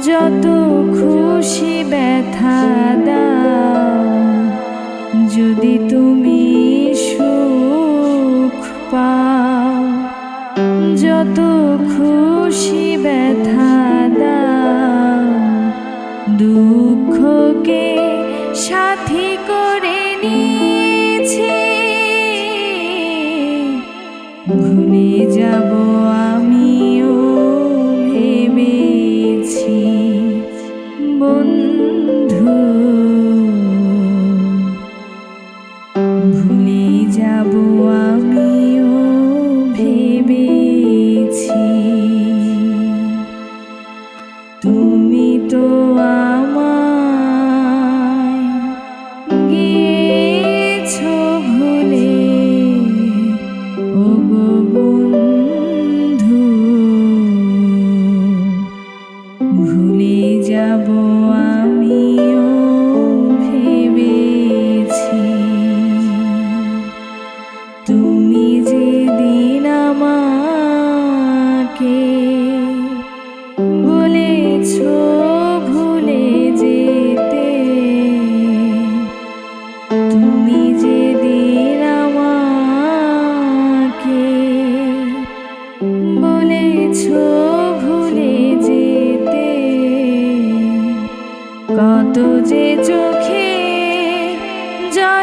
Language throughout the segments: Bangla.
যত খুশি ব্যথা দাও যদি তুমি সুখ পাও যত খুশি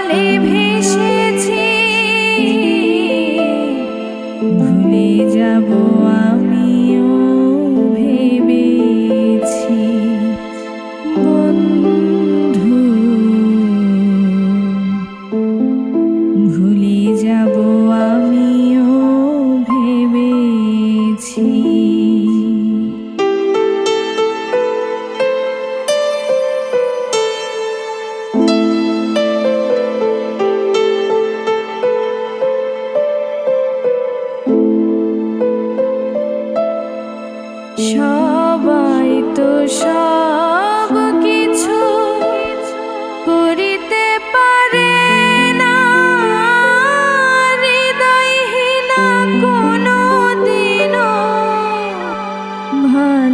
জলে ভেসেছি ভুলে যাব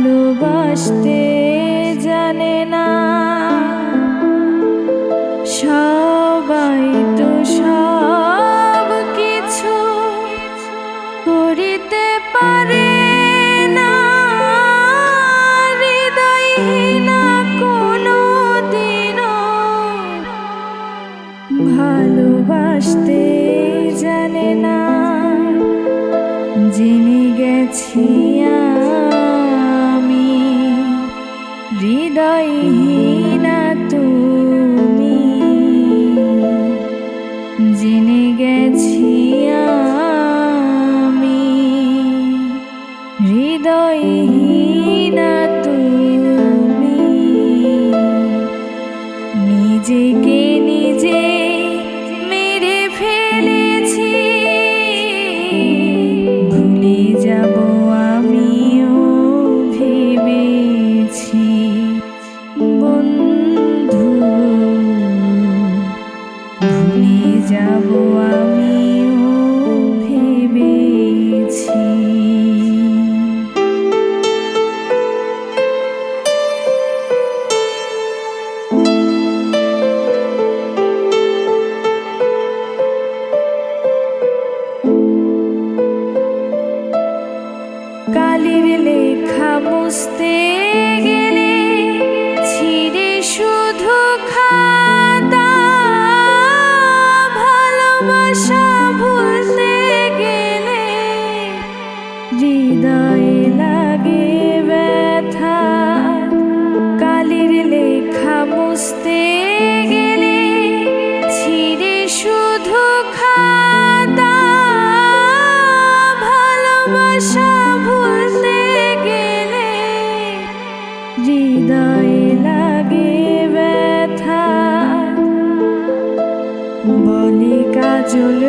ভালোবাসতে জানে না। সবাই তো সব কিছু করিতে পারে না। কোনো দিনও ভালোবাসতে জানে না। জেনে গেছি হৃদয়হীনা তুমি জেনে গেছি আমি হৃদয়হীনা আশা ভুলতে গেলে হৃদয়ে লাগে ব্যথা। কালির লেখা বুঝতে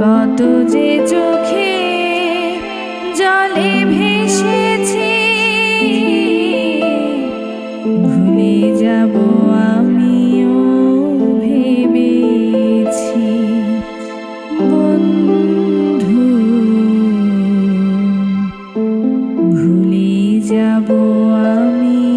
কত যে চোখে ভেসেছি ভুলে যাব Suami.